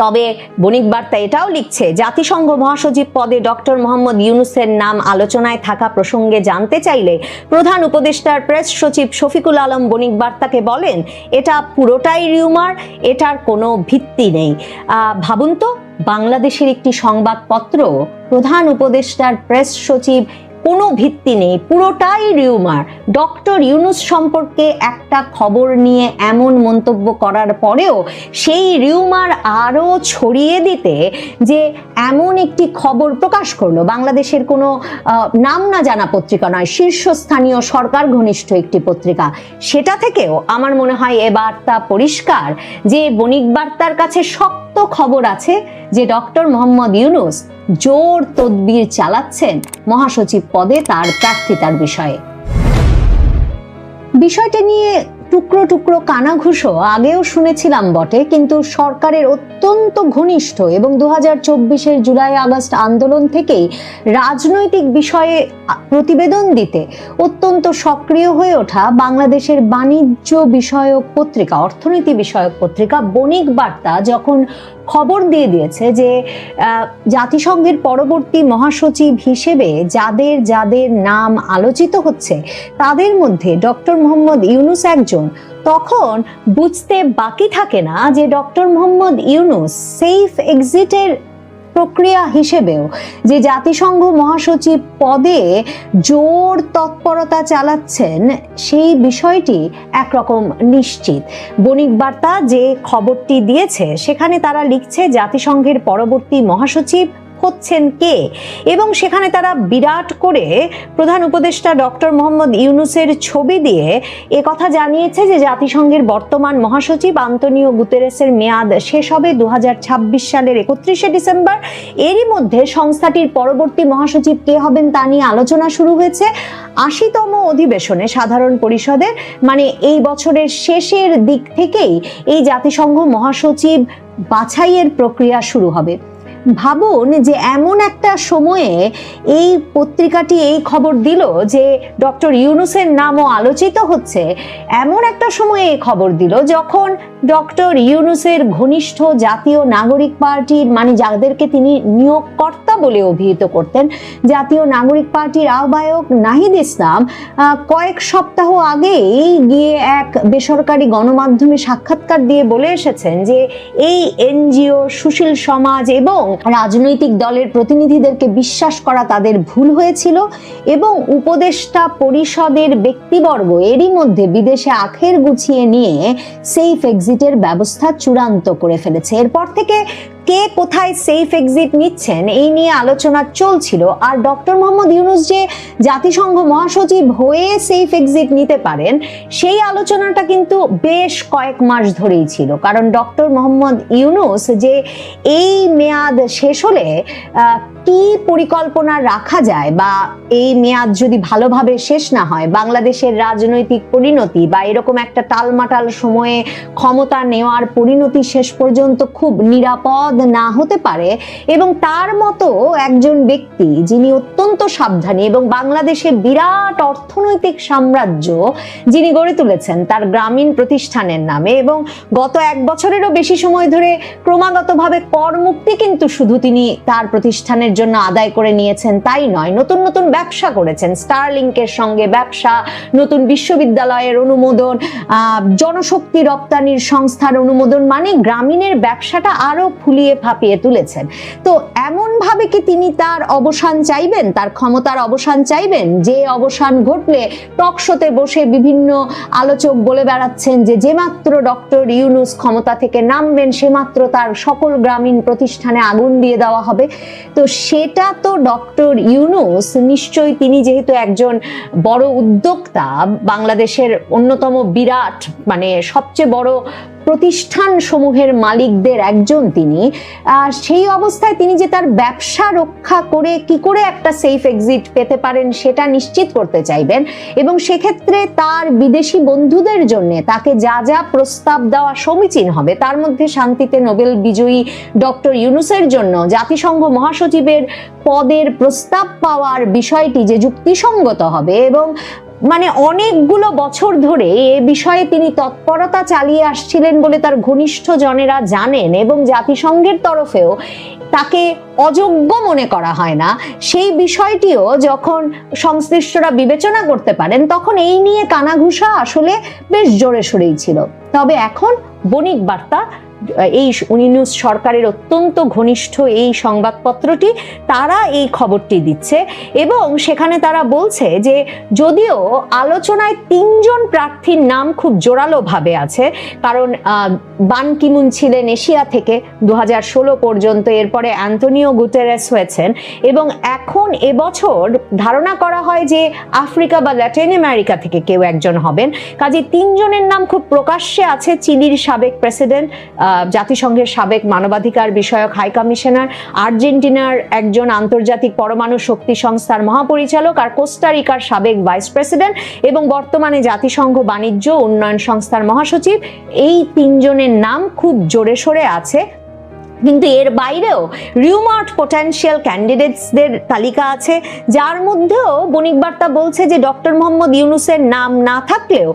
তবে বণিক বার্তা এটাও লিখছে, জাতিসংঘ মহাসচিব পদে ডক্টর মোহাম্মদ ইউনুসের নাম আলোচনায় থাকা প্রসঙ্গে জানতে চাইলে প্রধান উপদেষ্টার প্রেস সচিব শফিকুল আলম বণিক বার্তাকে বলেন, এটা পুরোটাই রিউমার এটার কোনো ভিত্তি নেই। ভাবুন তো, বাংলাদেশের একটি সংবাদপত্র প্রধান উপদেষ্টার প্রেস সচিব কোনো ভিত্তি নেই। পুরোটাই রিউমার। ডক্টর ইউনুস সম্পর্কে একটা খবর নিয়ে এমন মন্তব্য করার পরেও সেই রিউমার আরও ছড়িয়ে দিতে যে এমন একটি খবর প্রকাশ করল। বাংলাদেশের কোনো নাম না জানা পত্রিকা নয়, শীর্ষস্থানীয় সরকার ঘনিষ্ঠ একটি পত্রিকা। সেটা থেকেও আমার মনে হয় এ বার্তা পরিষ্কার যে বণিক বার্তার কাছে শক্ত খবর আছে যে ডক্টর মোহাম্মদ ইউনুস জোর তদবির চালাচ্ছেন মহাসচিব পদে তার প্রার্থিতার বিষয়ে। বিষয়টা নিয়ে টুকরো টুকরো কানাঘুষো আগেও শুনেছিলাম বটে, কিন্তু সরকারের অত্যন্ত ঘনিষ্ঠ এবং দু হাজার চব্বিশের জুলাই আগস্ট আন্দোলন থেকেই রাজনৈতিক বিষয়ে প্রতিবেদন দিতে অত্যন্ত সক্রিয় হয়ে ওঠা বাংলাদেশের বাণিজ্য বিষয়ক পত্রিকা, অর্থনীতি বিষয়ক পত্রিকা বণিক বার্তা যখন খবর দিয়ে দিয়েছে যে জাতিসংঘের পরবর্তী মহাসচিব হিসেবে যাদের যাদের নাম আলোচিত হচ্ছে, তাদের মধ্যে ডক্টর মোহাম্মদ ইউনুস একজন। তখন বুঝতে বাকি থাকে না যে ডক্টর মোহাম্মদ ইউনুস সেফ এক্সিটের প্রক্রিয়া হিসেবেও যে জাতিসংঘ মহাসচিব পদে জোর তৎপরতা চালাচ্ছেন, সেই বিষয়টি একরকম নিশ্চিত। বণিক বার্তা যে খবরটি দিয়েছে, সেখানে তারা লিখছে জাতিসংঘের পরবর্তী মহাসচিব হচ্ছেন কে? এবং সেখানে তারা বিরাট করে প্রধান উপদেষ্টা ডক্টর মোহাম্মদ ইউনুসের ছবি দিয়ে এ কথা জানিয়েছে যে জাতিসংঘের বর্তমান মহাসচিব আন্তনিও গুতেরেসের মেয়াদ শেষ হবে দু সালের একত্রিশে ডিসেম্বর। এরই মধ্যে সংস্থাটির পরবর্তী মহাসচিব কে হবেন তা নিয়ে আলোচনা শুরু হয়েছে। আশিতম অধিবেশনে সাধারণ পরিষদের মানে এই বছরের শেষের দিক থেকেই এই জাতিসংঘ মহাসচিব বাছাইয়ের প্রক্রিয়া শুরু হবে। ভাবুন যে এমন একটা সময়ে এই পত্রিকাটি এই খবর দিল যে ডক্টর ইউনুসের নামও আলোচিত হচ্ছে। এমন একটা সময়ে এই খবর দিল যখন ডক্টর ইউনুসের ঘনিষ্ঠ জাতীয় নাগরিক পার্টির মানে যাদেরকে তিনি নিয়োগকর্তা বলে অভিহিত করতেন, জাতীয় নাগরিক পার্টির আহ্বায়ক নাহিদ ইসলাম কয়েক সপ্তাহ আগেই গিয়ে এক বেসরকারি গণমাধ্যমে সাক্ষাৎকার দিয়ে বলে এসেছেন যে এই এনজিও সুশীল সমাজ এবং রাজনৈতিক দলের প্রতিনিধিদেরকে বিশ্বাস করা তাদের ভুল হয়েছিল এবং উপদেষ্টা পরিষদের ব্যক্তিবর্গ এরই মধ্যে বিদেশে আখের গুছিয়ে নিয়ে সেফ এক্সিটের ব্যবস্থা চূড়ান্ত করে ফেলেছে। এরপর থেকে কে কোথায় সেফ এক্সিট নিচ্ছেন, এই নিয়ে আলোচনা চলছিল। আর ডক্টর মোহাম্মদ ইউনুস যে জাতিসংঘ মহাসচিব হয়ে সেফ এক্সিট নিতে পারেন, সেই আলোচনাটা কিন্তু বেশ কয়েক মাস ধরেই ছিল। কারণ ডক্টর মোহাম্মদ ইউনুস যে এই মেয়াদ শেষ হলে কি পরিকল্পনা রাখা যায় বা এই মেয়াদ যদি ভালোভাবে শেষ না হয়, বাংলাদেশের রাজনৈতিক পরিণতি বা এরকম একটা টালমাটাল সময়ে ক্ষমতা নেওয়ার পরিণতি শেষ পর্যন্ত খুব নিরাপদ না হতে পারে এবং তার মতো একজন ব্যক্তি যিনি অত্যন্ত সাবধানী এবং বাংলাদেশে বিরাট অর্থনৈতিক সাম্রাজ্য যিনি গড়ে তুলেছেন তার গ্রামীণ প্রতিষ্ঠানের নামে এবং গত এক বছরেরও বেশি সময় ধরে ক্রমাগতভাবে কর মুক্তি কিন্তু শুধু তিনি তার প্রতিষ্ঠানের জন্য আদায় করে নিয়েছেন, তাই নয়। নতুন নতুন ব্যবসা করেছেন। স্টারলিংকের সঙ্গে ব্যবসা, নতুন বিশ্ববিদ্যালয়ের অনুমোদন জনশক্তি রপ্তানির সংস্থার অনুমোদন মানে গ্রামীণের ব্যবসাটা আরও ফুলিয়ে ফাঁপিয়ে তুলেছেন। তো এমন ভাবে কি তিনি তার অবসান চাইবেন, তার ক্ষমতার অবসান চাইবেন? যে অবসান ঘটলে টকশোতে বসে বিভিন্ন আলোচক বলে বেড়াচ্ছেন যে যে মাত্র ডক্টর ইউনুস ক্ষমতা থেকে নামবেন, সে মাত্র তার সকল গ্রামীণ প্রতিষ্ঠানে আগুন দিয়ে দেওয়া হবে। তো সেটা তো ডক্টর ইউনুস, নিশ্চয়ই তিনি যেহেতু একজন বড় উদ্যোক্তা, বাংলাদেশের অন্যতম বিরাট মানে সবচেয়ে বড় প্রতিষ্ঠান সমূহের মালিকদের একজন তিনি সেই অবস্থায় তিনি যে তার ব্যবসা রক্ষা করে কি করে একটা সেফ এক্সিট পেতে পারেন সেটা নিশ্চিত করতে চাইবেন। এবং সেক্ষেত্রে তার বিদেশি বন্ধুদের জন্য তাকে যা যা প্রস্তাব দেওয়া সমীচীন হবে, তার মধ্যে শান্তিতে নোবেল বিজয়ী ডক্টর ইউনুসের জন্য জাতিসংঘ মহাসচিবের পদের প্রস্তাব পাওয়ার বিষয়টি যে যুক্তিসঙ্গত হবে এবং মানে অনেকগুলো বছর ধরে এ বিষয়ে তিনি তৎপরতা চালিয়ে আসছিলেন বলে তার ঘনিষ্ঠ জনেরা জানেন এবং জাতিসংঘের তরফেও তাকে অযোগ্য মনে করা হয় না। সেই বিষয়টিও যখন সংশ্লিষ্টরা বিবেচনা করতে পারেন, তখন এই নিয়ে কানাঘুষা আসলে বেশ জোরে সোরেই ছিল। তবে এখন বণিক বার্তা এই নিউজ সরকারের অত্যন্ত ঘনিষ্ঠ এই সংবাদপত্রটি, তারা এই খবরটি দিচ্ছে এবং সেখানে তারা বলছে যে যদিও আলোচনায় তিনজন প্রার্থীর নাম খুব জোরালোভাবে আছে, কারণ বান কিমুন ছিলেন এশিয়া থেকে দুহাজার ষোলো পর্যন্ত, এরপরে অ্যান্টনিও গুতেরেস হয়েছেন এবং এখন এবছর ধারণা করা হয় যে আফ্রিকা বা ল্যাটিন আমেরিকা থেকে কেউ একজন হবেন। কাজে তিনজনের নাম খুব প্রকাশ্যে আছে, চিলির সাবেক প্রেসিডেন্ট জাতিসংঘের সাবেক মানবাধিকার বিষয়ক হাই কমিশনার আর্জেন্টিনার একজন আন্তর্জাতিক পরমাণু শক্তি সংস্থার মহাপরিচালক আর কোস্টারিকার সাবেক ভাইস প্রেসিডেন্ট এবং বর্তমানে জাতিসংঘ বাণিজ্য উন্নয়ন সংস্থার মহাসচিব, এই তিনজনের নাম খুব জোরে সোরে আছে কিন্তু এর বাইরেও রিউমার্ট পোটেনশিয়াল ক্যান্ডিডেটসদের তালিকা আছে, যার মধ্যেও বণিক বার্তা বলছে যে ডক্টর মোহাম্মদ ইউনুসের নাম না থাকলেও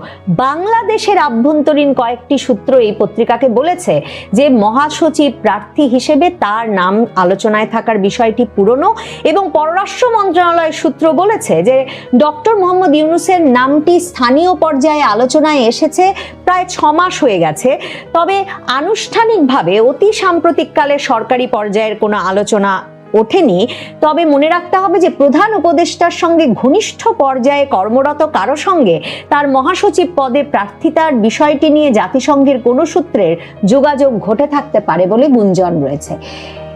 বাংলাদেশের আভ্যন্তরীণ কয়েকটি সূত্র এই পত্রিকাকে বলেছে যে মহাসচিব প্রার্থী হিসেবে তার নাম আলোচনায় থাকার বিষয়টি পুরনো এবং পররাষ্ট্র মন্ত্রণালয়ের সূত্র বলেছে যে ডক্টর মোহাম্মদ ইউনুসের নামটি স্থানীয় পর্যায়ে আলোচনায় এসেছে প্রায় ছ মাস হয়ে গেছে। তবে আনুষ্ঠানিকভাবে অতি সাম্প্রতিককালে সরকারি পর্যায়ের কোনো আলোচনা ওঠেনি। তবে মনে রাখতে হবে যে প্রধান উপদেষ্টার সঙ্গে ঘনিষ্ঠ পর্যায়ে কর্মরত কারও সঙ্গে তার মহাসচিব পদে প্রার্থিতার বিষয়টি নিয়ে জাতিসংঘের কোনো সূত্রের যোগাযোগ ঘটে থাকতে পারে বলে গুঞ্জন রয়েছে।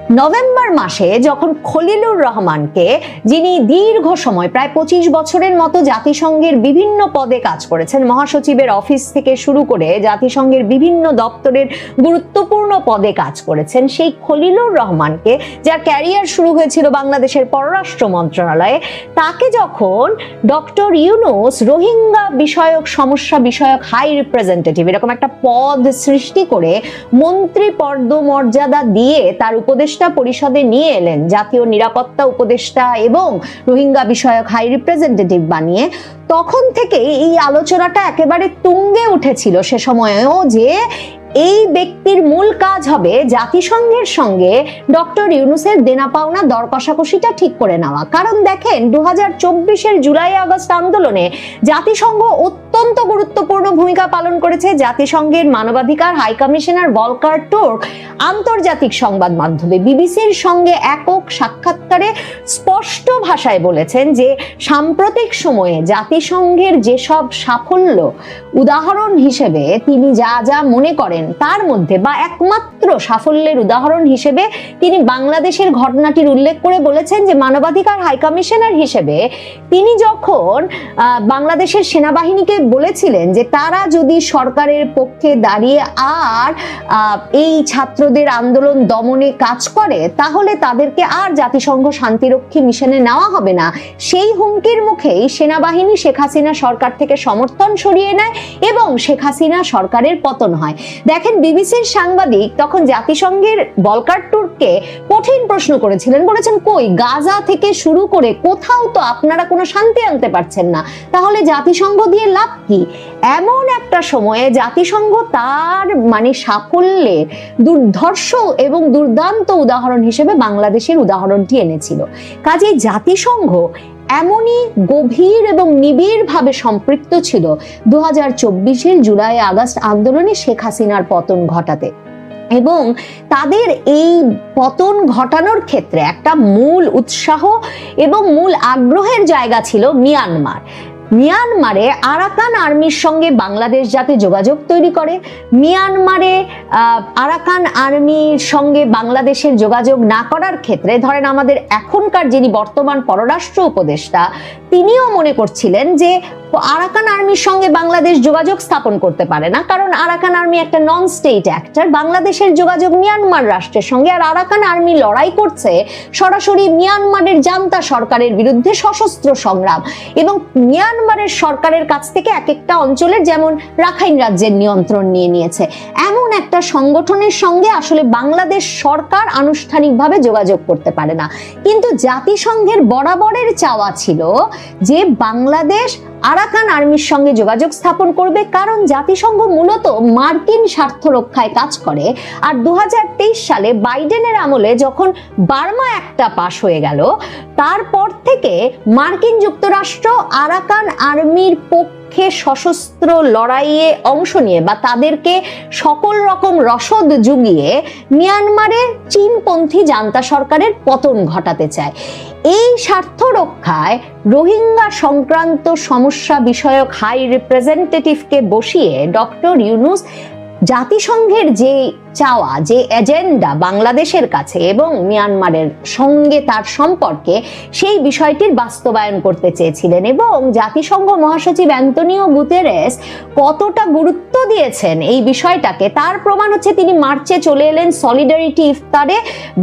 নভেম্বর মাসে যখন খলিলুর রহমানকে, যিনি দীর্ঘ সময়, প্রায় পঁচিশ বছরের মতো জাতিসংঘের বিভিন্ন পদে কাজ করেছেন, মহাসচিবের অফিস থেকে শুরু করে জাতিসংঘের বিভিন্ন দপ্তরের গুরুত্বপূর্ণ পদে কাজ করেছেন, সেই খলিলুর রহমানকে, যার ক্যারিয়ার শুরু হয়েছিল বাংলাদেশের পররাষ্ট্র মন্ত্রণালয়ে, তাকে যখন ডক্টর ইউনুস রোহিঙ্গা বিষয়ক, সমস্যা বিষয়ক হাই রিপ্রেজেন্টেটিভ, এরকম একটা পদ সৃষ্টি করে মন্ত্রী পদমর্যাদা দিয়ে তার উপদেষ্টা পরিষদে নিয়ে এলেন। জাতীয় নিরাপত্তা উপদেষ্টা এবং রোহিঙ্গা বিষয়ক হাই রিপ্রেজেন্টেটিভ বানিয়ে। তখন থেকে এই আলোচনাটা একেবারে তুঙ্গে উঠেছিল সে সময়েও যে এই ব্যক্তির মূল কাজ হবে জাতিসংঘের সঙ্গে ডক্টর ইউনুসের দেনা পাওনা দর কষাকষিটা ঠিক করে নেওয়া। কারণ দেখেন দু হাজার জুলাই আগস্ট আন্দোলনে জাতিসংঘ অত্যন্ত গুরুত্বপূর্ণ ভূমিকা পালন করেছে জাতিসংঘের মানবাধিকার হাই কমিশনার বলকার টোর্ক আন্তর্জাতিক সংবাদ মাধ্যমে। বিবিসির সঙ্গে একক সাক্ষাৎকারে স্পষ্ট ভাষায় বলেছেন যে, সাম্প্রতিক সময়ে জাতিসংঘের যেসব সাফল্য, উদাহরণ হিসেবে তিনি যা যা মনে করেন তার মধ্যে বা একমাত্র সাফল্যের উদাহরণ হিসেবে তিনি বাংলাদেশের ঘটনাটির উল্লেখ করে বলেছেন যে, মানবাধিকার হাই কমিশনার হিসেবে তিনি যখন বাংলাদেশের সেনাবাহিনীকে বলেছিলেন যে তারা যদি সরকারের পক্ষে দাঁড়িয়ে আর এই ছাত্রদের আন্দোলন দমনে কাজ করে, তাহলে তাদেরকে আর জাতিসংঘ শান্তিরক্ষী মিশনে নেওয়া হবে না। সেই হুমকির মুখেই সেনাবাহিনী শেখ হাসিনা সরকার থেকে সমর্থন সরিয়ে নেয় এবং শেখ হাসিনা সরকারের পতন হয়। দেখেন, বিবিসির সাংবাদিক তখন জাতিসংঘের বলকার টুরকে কঠিন প্রশ্ন করেছিলেন। বলেছেন, কই, গাজা থেকে শুরু করে কোথাও তো আপনারা কোনো শান্তি আনতে পারছেন না। তাহলে জাতিসংঘ দিয়ে লাভ কি? এমন একটা সময়ে জাতিসংঘ তার মানে সাফল্যের দুর্ধর্ষ এবং দুর্দান্ত উদাহরণ হিসেবে বাংলাদেশের উদাহরণটি এনেছিল। কাজেই জাতিসংঘ এমনই গভীর এবং নিবিড়ভাবে সম্পৃক্ত ছিল দু হাজার চব্বিশের জুলাই আগস্ট আন্দোলনে শেখ হাসিনার পতন ঘটাতে। এবং তাদের এই পতন ঘটানোর ক্ষেত্রে একটা মূল উৎসাহ এবং মূল আগ্রহের জায়গা ছিল মিয়ানমার। মিয়ানমারে আরাকান আর্মির সঙ্গে বাংলাদেশ যাতে যোগাযোগ তৈরি করে, মিয়ানমারে আরাকান আর্মির সঙ্গে বাংলাদেশের যোগাযোগ না করার ক্ষেত্রে, ধরেন আমাদের এখনকার যিনি বর্তমান পররাষ্ট্র উপদেষ্টা তিনিও মনে করছিলেন যে আরাকান আর্মির সঙ্গে বাংলাদেশ যোগাযোগ স্থাপন করতে পারে না। কারণ আরাকান আর্মি একটা নন স্টেট অ্যাক্টর বাংলাদেশের যোগাযোগ মিয়ানমার রাষ্ট্রের সঙ্গে। আর আরাকান আর্মি লড়াই করছে সরাসরি মিয়ানমারের জান্তা সরকারের বিরুদ্ধে সশস্ত্র সংগ্রাম। এবং মিয়ানমারের সরকারের কাছ থেকে এক একটা অঞ্চলের যেমন রাখাইন রাজ্যের নিয়ন্ত্রণ নিয়ে নিয়েছে। এমন একটা সংগঠনের সঙ্গে আসলে বাংলাদেশ সরকার আনুষ্ঠানিকভাবে যোগাযোগ করতে পারে না। কিন্তু জাতিসংঘের বরাবরের চাওয়া ছিল যে বাংলাদেশ আরাকান আর্মির সঙ্গে যোগাযোগ স্থাপন করবে, কারণ জাতিসংঘ মূলত মার্কিন স্বার্থ রক্ষায় কাজ করে। আর দু হাজার তেইশ সালে বাইডেনের আমলে যখন বার্মা একটা পাশ হয়ে গেল, তারপর থেকে মার্কিন যুক্তরাষ্ট্র আরাকান আর্মির পক্ষে সশস্ত্র লড়াইয়ে অংশ নিয়ে বা তাদেরকে সকল রকম রসদ জুগিয়ে মিয়ানমারে চীনপন্থী জান্তা সরকারের পতন ঘটাতে চায়। এই স্বার্থ রক্ষায় রোহিঙ্গা সংক্রান্ত সমস্যা বিষয়ক হাই রিপ্রেজেন্টেটিভকে বসিয়ে ডক্টর ইউনুস জাতিসংঘের যে চাওয়া যে এজেন্ডা বাংলাদেশের কাছে এবং মিয়ানমারের সঙ্গে তার সম্পর্কে সেই বিষয়টির বাস্তবায়ন করতে চেয়েছিলেন এবং জাতিসংঘ মহাসচিব অ্যান্তনিও গুতেরেস কতটা গুরুত্ব দিয়েছেন এই বিষয়টাকে, তার প্রমাণ হচ্ছে তিনি মার্চে চলে এলেন সলিডারিটি ইফতারে।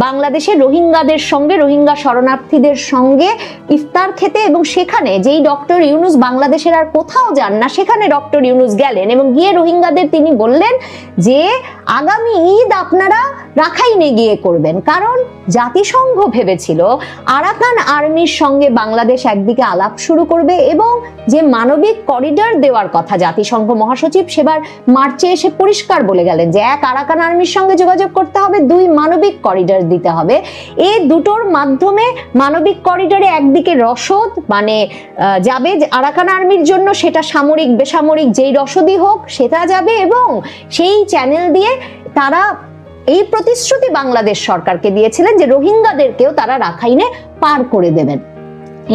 বাংলাদেশের রোহিঙ্গাদের সঙ্গে, রোহিঙ্গা শরণার্থীদের সঙ্গে ইফতার খেতে এবং সেখানে যেই ডক্টর ইউনুস বাংলাদেশের আর কোথাও যান না, সেখানে ডক্টর ইউনুস গেলেন এবং গিয়ে রোহিঙ্গাদের তিনি বললেন যে আগামী ঈদ আপনারা রাখাইনে গিয়ে করবেন। কারণ জাতিসংঘ ভেবেছিল আরাকান আর্মির সঙ্গে বাংলাদেশ একদিকে আলাপ শুরু করবে এবং যে মানবিক করিডর দেওয়ার কথা জাতিসংঘ মহাসচিব সেবার মার্চে এসে পরিষ্কার বলে গেলেন যে এক আরাকান আর্মির সঙ্গে যোগাযোগ করতে হবে, দুই মানবিক করিডর দিতে হবে। এ দুটোর মাধ্যমে মানবিক করিডরে একদিকে রসদ মানে যাবে আরাকান আর্মির জন্য সেটা সামরিক, বেসামরিক যেই রসদই হোক সেটা যাবে এবং সেই চ্যানেল দিয়ে তারা এই প্রতিশ্রুতি বাংলাদেশ সরকারকে দিয়েছিলেন যে রোহিঙ্গাদেরকেও তারা রাখাইনে পার করে দেবেন।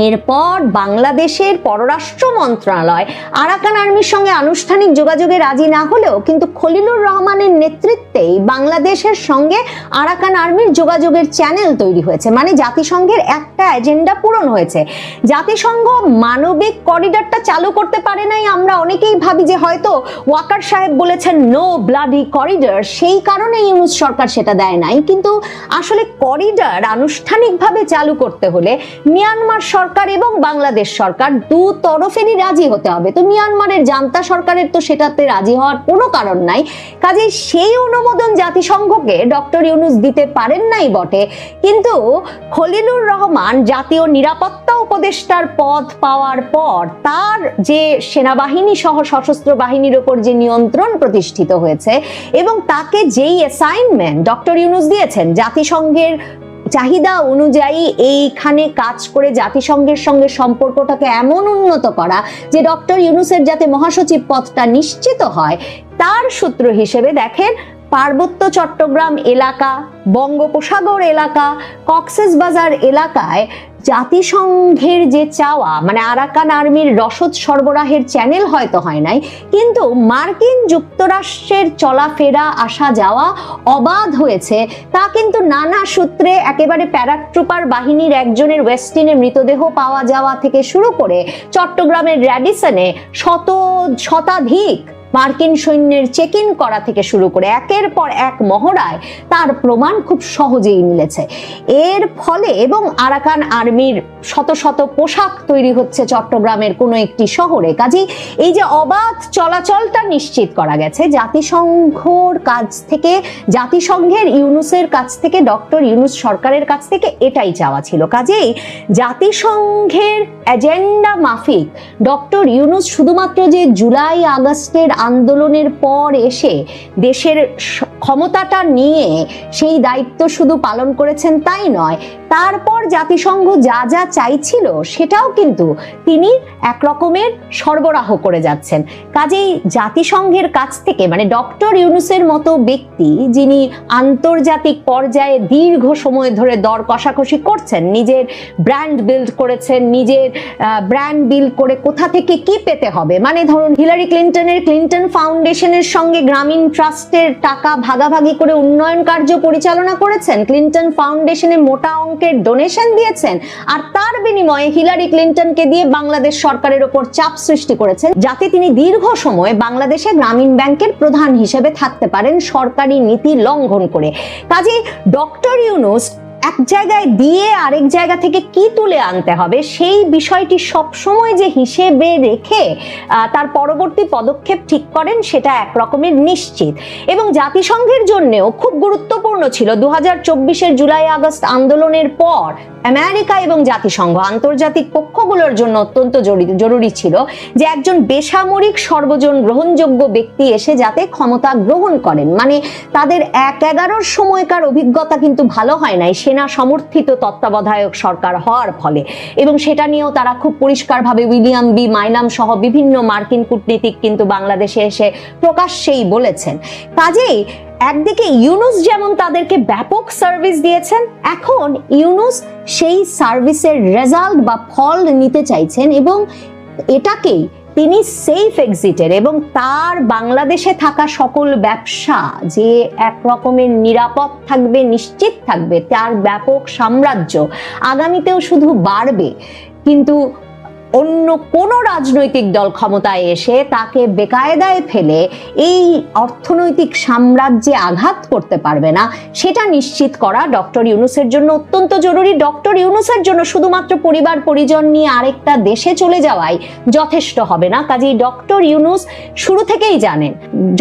এরপর বাংলাদেশের পররাষ্ট্র মন্ত্রণালয় আরাকান আর্মির সঙ্গে আনুষ্ঠানিক যোগাযোগে রাজি না হলেও কিন্তু খলিলুর রহমানের নেতৃত্বেই বাংলাদেশের সঙ্গে আরাকান আর্মির যোগাযোগের চ্যানেল তৈরি হয়েছে। মানে জাতিসংঘের একটা এজেন্ডা পূরণ হয়েছে। জাতিসংঘ মানবিক করিডরটা চালু করতে পারে নাই। আমরা অনেকেই ভাবি যে হয়তো ওয়াকার সাহেব বলেছেন নো ব্লাডি করিডর সেই কারণে ইউনুস সরকার সেটা দেয় নাই। কিন্তু আসলে করিডর আনুষ্ঠানিকভাবে চালু করতে হলে মিয়ানমার সরকার এবং বাংলাদেশ সরকার দু তরফেরই রাজি হতে হবে। তো মিয়ানমারের জান্তা সরকারের তো সেটাতে রাজি হওয়ার কোনো কারণ নাই। কাজে সেই অনুমোদন জাতিসংঘকে ডক্টর ইউনুস দিতে পারেন নাই বটে। কিন্তু খলিলুর রহমান জাতীয় নিরাপত্তা উপদেষ্টার পদ পাওয়ার পর তার যে সেনাবাহিনী সহ সশস্ত্র বাহিনীর ওপর যে নিয়ন্ত্রণ প্রতিষ্ঠিত হয়েছে এবং তাকে যেই অ্যাসাইনমেন্ট ডক্টর ইউনুস দিয়েছেন, জাতিসংঘের চাহিদা অনুযায়ী এইখানে কাজ করে জাতিসংঘের সঙ্গে সম্পর্কটাকে এমন উন্নত করা যে ডক্টর ইউনুসের যাতে মহাসচিব পদটা নিশ্চিত হয়, তার সূত্র হিসেবে দেখেন পার্বত্য চট্টগ্রাম এলাকা, বঙ্গোপসাগর এলাকা, কক্সেস বাজার এলাকায় জাতিসংঘের যে চাওয়া মানে আরাকান আর্মির রসদ সরবরাহের চ্যানেল হয়তো হয় নাই, কিন্তু মার্কিন যুক্তরাষ্ট্রের চলাফেরা, আসা যাওয়া অবাধ হয়েছে। তা কিন্তু নানা সূত্রে একেবারে প্যারাট্রুপার বাহিনীর একজনের ওয়েস্টিনে মৃতদেহ পাওয়া যাওয়া থেকে শুরু করে চট্টগ্রামের র্যাডিসনে শত শতাধিক মার্কিন সৈন্যের চেক ইন করা থেকে শুরু করে একের পর এক মহড়ায় তার প্রমাণ খুব সহজেই মিলেছে। এর ফলে এবং আরাকান আর্মির শত শত পোশাক তৈরি হচ্ছে চট্টগ্রামের কোনো একটি শহরে। কাজেই এই যে অবাধ চলাচলটা নিশ্চিত করা গেছে, জাতিসংঘর কাছ থেকে, জাতিসংঘের ইউনুসের কাছ থেকে, ডক্টর ইউনুস সরকারের কাছ থেকে এটাই চাওয়া ছিল। কাজেই জাতিসংঘের এজেন্ডা মাফিক ডক্টর ইউনুস শুধুমাত্র যে জুলাই আগস্টের আন্দোলনের পর এসে দেশের ক্ষমতাটা নিয়ে সেই দায়িত্ব শুধু পালন করেছেন তাই নয়, তারপর জাতিসংঘ যা যা চাইছিল সেটাও কিন্তু তিনি এক রকমের সরবরাহ করে যাচ্ছেন। কাজেই জাতিসংঘের কাছ থেকে মানে ডক্টর ইউনুসের মতো ব্যক্তি যিনি আন্তর্জাতিক পর্যায়ে দীর্ঘ সময় ধরে দর কষাকষি করছেন, নিজের ব্র্যান্ড বিল্ড করেছেন, নিজের ব্র্যান্ড বিল্ড করে কোথা থেকে কি পেতে হবে মানে ধরুন হিলারি ক্লিন্টনের ক্লিন্টন ফাউন্ডেশনের সঙ্গে গ্রামীণ ট্রাস্টের টাকা ভাগাভাগি করে উন্নয়ন কার্য পরিচালনা করেছেন ক্লিন্টন ফাউন্ডেশনে মোটা অঙ্কের ডোনেশন দিয়েছেন, আর তার বিনিময়ে হিলারি ক্লিন্টনকে দিয়ে বাংলাদেশ সরকারের ওপর চাপ সৃষ্টি করেছেন, যাতে তিনি দীর্ঘ সময় বাংলাদেশে গ্রামীণ ব্যাংকের প্রধান হিসেবে থাকতে পারেন সরকারি নীতি লঙ্ঘন করে। কাজে ডক্টর ইউনুস এক জায়গায় দিয়ে আরেক জায়গা থেকে কি তুলে আনতে হবে, সেই বিষয়টি সবসময় যে হিসেবে রেখে তার পরবর্তী পদক্ষেপ ঠিক করেন সেটা এক রকমের নিশ্চিত। এবং জাতিসংঘের জন্যেও খুব গুরুত্বপূর্ণ ছিল, দু হাজার জুলাই আগস্ট আন্দোলনের পর আমেরিকা এবং জাতিসংঘ আন্তর্জাতিক পক্ষগুলোর জন্য অত্যন্ত জরুরি ছিল যে একজন বেসামরিক সর্বজন গ্রহণযোগ্য ব্যক্তি এসে যাতে ক্ষমতা গ্রহণ করেন। মানে তাদের এক এগারোর সময়কার অভিজ্ঞতা কিন্তু ভালো হয় নাই। সেনা সমর্থিত তত্ত্বাবধায়ক সরকার হওয়ার ফলে। এবং সেটা নিয়েও তারা খুব পরিষ্কারভাবে উইলিয়াম বি মাইলাম সহ বিভিন্ন মার্কিন কূটনীতিক কিন্তু বাংলাদেশে এসে প্রকাশ্যেই বলেছেন। কাজেই একদিকে ইউনুস যেমন তাদেরকে ব্যাপক সার্ভিস দিয়েছেন, এখন ইউনুস সেই সার্ভিসের রেজাল্ট বা ফল নিতে চাইছেন এবং এটাকেই তিনি সেফ এক্সিটের এবং তার বাংলাদেশে থাকা সকল ব্যবসা যে এক রকমের নিরাপদ থাকবে, নিশ্চিত থাকবে, তার ব্যাপক সাম্রাজ্য আগামীতেও শুধু বাড়বে। কিন্তু অন্য কোনো রাজনৈতিক দল ক্ষমতায় এসে তাকে বেকায়দায় ফেলে এই অর্থনৈতিক সাম্রাজ্যে আঘাত করতে পারবে না, সেটা নিশ্চিত করা ডক্টর ইউনুসের জন্য অত্যন্ত জরুরি। ডক্টর ইউনুসের জন্য শুধুমাত্র পরিবার, পরিজন নিয়ে আরেকটা দেশে চলে যাওয়াই যথেষ্ট হবে না। কাজেই ডক্টর ইউনুস শুরু থেকেই জানেন,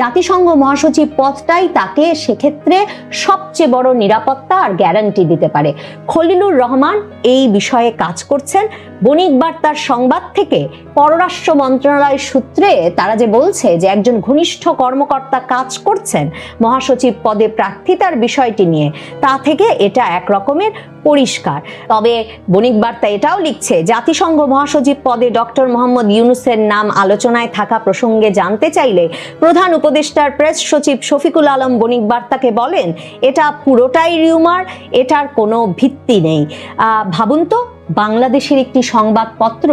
জাতিসংঘ মহাসচিব পদটাই তাকে সেক্ষেত্রে সবচেয়ে বড় নিরাপত্তা আর গ্যারান্টি দিতে পারে। খলিলুর রহমান এই বিষয়ে কাজ করছেন। বণিক বার্তার সংবাদ থেকে পররাষ্ট্র মন্ত্রণালয় সূত্রে তারা যে বলছে যে একজন ঘনিষ্ঠ কর্মকর্তা কাজ করছেন মহাসচিব পদে প্রার্থিতার বিষয়টি নিয়ে, তা থেকে এটা এক রকমের পরিষ্কার। তবে বণিক বার্তা এটাও লিখছে, জাতিসংঘ মহাসচিব পদে ডক্টর মোহাম্মদ ইউনুসের নাম আলোচনায় থাকা প্রসঙ্গে জানতে চাইলে প্রধান উপদেষ্টার প্রেস সচিব শফিকুল আলম বণিক বার্তাকে বলেন, এটা পুরোটাই রিউমার এটার কোনো ভিত্তি নেই। ভাবুন তো বাংলাদেশের একটি সংবাদপত্র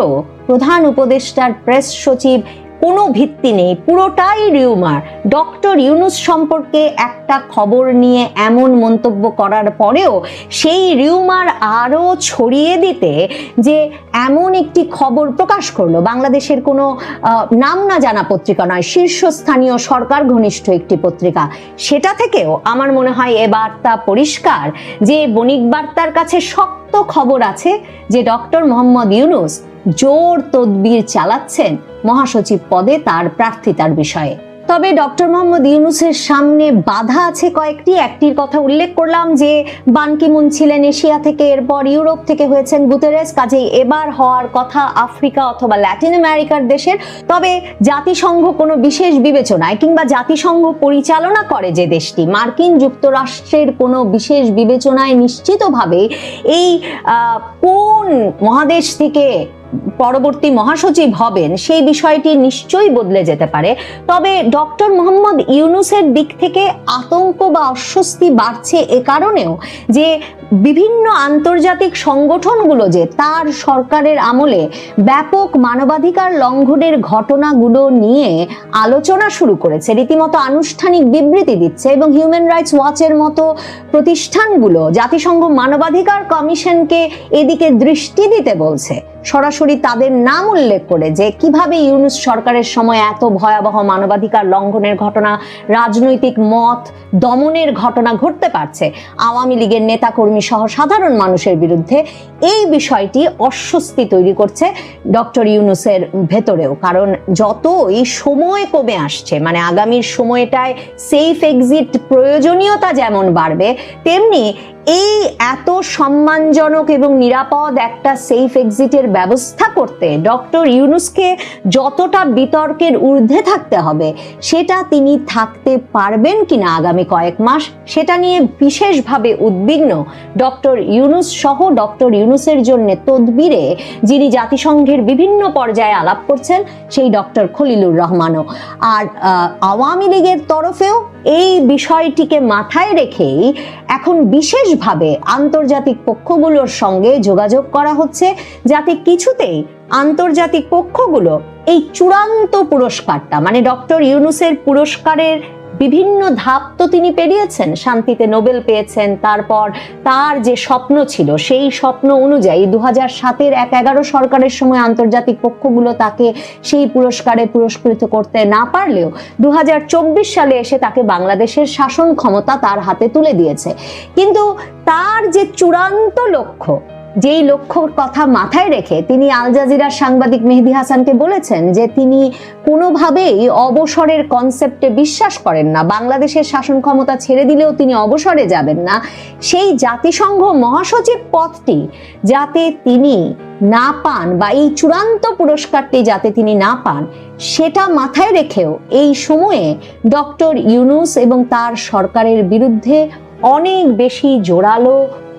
প্রধান উপদেষ্টার প্রেস সচিব কোনো ভিত্তি নেই, পুরোটাই রিউমার ডক্টর ইউনুস সম্পর্কে একটা খবর নিয়ে এমন মন্তব্য করার পরেও সেই রিউমার আরও ছড়িয়ে দিতে যে এমন একটি খবর প্রকাশ করল। বাংলাদেশের কোনো নাম না জানা পত্রিকা নয়, শীর্ষস্থানীয় সরকার ঘনিষ্ঠ একটি পত্রিকা। সেটা থেকেও আমার মনে হয় এ বার্তা পরিষ্কার যে বণিক বার্তার কাছে শক্ত খবর আছে যে ডক্টর মোহাম্মদ ইউনুস জোর তদবির চালাচ্ছেন। মহাসচিব পদে তার প্রার্থিতার বিষয়ে। তবে ডক্টর মোহাম্মদ ইউনুসের সামনে বাধা আছে কয়েকটি। একটির কথা উল্লেখ করলাম যে বানকিমুন ছিলেন এশিয়া থেকে, এরপর ইউরোপ থেকে হয়েছেন গুতেরেস। কাজেই এবার হওয়ার কথা আফ্রিকা অথবা ল্যাটিন আমেরিকার দেশের। তবে জাতিসংঘ কোনো বিশেষ বিবেচনায় কিংবা জাতিসংঘ পরিচালনা করে যে দেশটি, মার্কিন যুক্তরাষ্ট্রের কোনো বিশেষ বিবেচনায় নিশ্চিতভাবে এই কোন মহাদেশ থেকে পরবর্তী মহাসচিব হবেন, সেই বিষয়টি নিশ্চয়ই বদলে যেতে পারে। তবে ডক্টর মোহাম্মদ ইউনুসের দিক থেকে আতঙ্ক বা অস্বস্তি বাড়ছে এ কারণেও যে বিভিন্ন আন্তর্জাতিক সংগঠনগুলো যে তার সরকারের আমলে ব্যাপক মানবাধিকার লঙ্ঘনের ঘটনাগুলো নিয়ে আলোচনা শুরু করেছে, রীতিমতো আনুষ্ঠানিক বিবৃতি দিচ্ছে এবং হিউম্যান রাইটস ওয়াচের মতো প্রতিষ্ঠানগুলো জাতিসংঘ মানবাধিকার কমিশনকে এদিকে দৃষ্টি দিতে বলছে। সরাসরি তাদের নাম উল্লেখ করে যে কীভাবে ইউনুস সরকারের সময় এত ভয়াবহ মানবাধিকার লঙ্ঘনের ঘটনা, রাজনৈতিক মত দমনের ঘটনা ঘটতে পারছে, আওয়ামী লীগের নেতাকর্মী সহ সাধারণ মানুষের বিরুদ্ধে এই বিষয়টি অস্বস্তি তৈরি করছে ডক্টর ইউনুসের ভেতরেও। কারণ যতই সময় কমে আসছে মানে আগামীর সময়টায় সেফ এক্সিট প্রয়োজনীয়তা যেমন বাড়বে, তেমনি এই এত সম্মানজনক এবং নিরাপদ একটা সেফ এক্সিটের ব্যবস্থা করতে ডক্টর ইউনুসকে যতটা বিতর্কের ঊর্ধ্বে থাকতে হবে, সেটা তিনি থাকতে পারবেন কিনা আগামী কয়েক মাস, সেটা নিয়ে বিশেষভাবে উদ্বিগ্ন ডক্টর ইউনুস সহ ডক্টর ইউনুসের জন্য তদবিরে যিনি জাতিসংঘের বিভিন্ন পর্যায়ে আলাপ করছেন, সেই ডক্টর খলিলুর রহমানও। আর আওয়ামী লীগের তরফেও এই বিষয়টিকে মাথায় রেখেই এখন বিশেষভাবে আন্তর্জাতিক পক্ষগুলোর সঙ্গে যোগাযোগ করা হচ্ছে যাতে কিছুতেই আন্তর্জাতিক পক্ষগুলো এই চূড়ান্ত পুরস্কারটা মানে ডক্টর ইউনুসের পুরস্কারের বিভিন্ন ধাপ তো তিনি পেরিয়েছেন, শান্তিতে নোবেল পেয়েছেন, তারপর তার যে স্বপ্ন ছিল, সেই স্বপ্ন অনুযায়ী দু হাজার সাতের এক এগারো সরকারের সময় আন্তর্জাতিক পক্ষগুলো তাকে সেই পুরস্কারে পুরস্কৃত করতে না পারলেও দু হাজার চব্বিশ সালে এসে তাকে বাংলাদেশের শাসন ক্ষমতা তার হাতে তুলে দিয়েছে। কিন্তু তার যে চূড়ান্ত লক্ষ্য যেই লক্ষ্যর কথা মাথায় রেখে তিনি আল জাজিরার সাংবাদিক মেহেদি হাসানকে বলেছেন যে তিনি কোনোভাবেই অবসরের কনসেপ্টে বিশ্বাস করেন না। বাংলাদেশের শাসন ক্ষমতা ছেড়ে দিলেও তিনি অবসরে যাবেন না। সেই জাতিসংঘ মহাসচিব পদটি যাতে তিনি না পান বা এই চূড়ান্ত পুরস্কারটি যাতে তিনি না পান, সেটা মাথায় রেখেও এই সময়ে ডক্টর ইউনুস এবং তার সরকারের বিরুদ্ধে অনেক বেশি জোরালো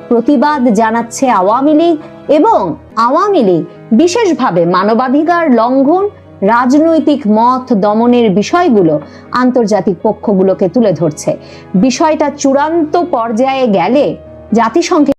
প্রতিবাদ জানাচ্ছে আওয়ামী লীগ এবং আওয়ামী লীগ বিশেষভাবে মানবাধিকার লঙ্ঘন, রাজনৈতিক মত দমনের বিষয়গুলো আন্তর্জাতিক পক্ষগুলোকে তুলে ধরছে। বিষয়টা চূড়ান্ত পর্যায়ে গেলে জাতিসংঘে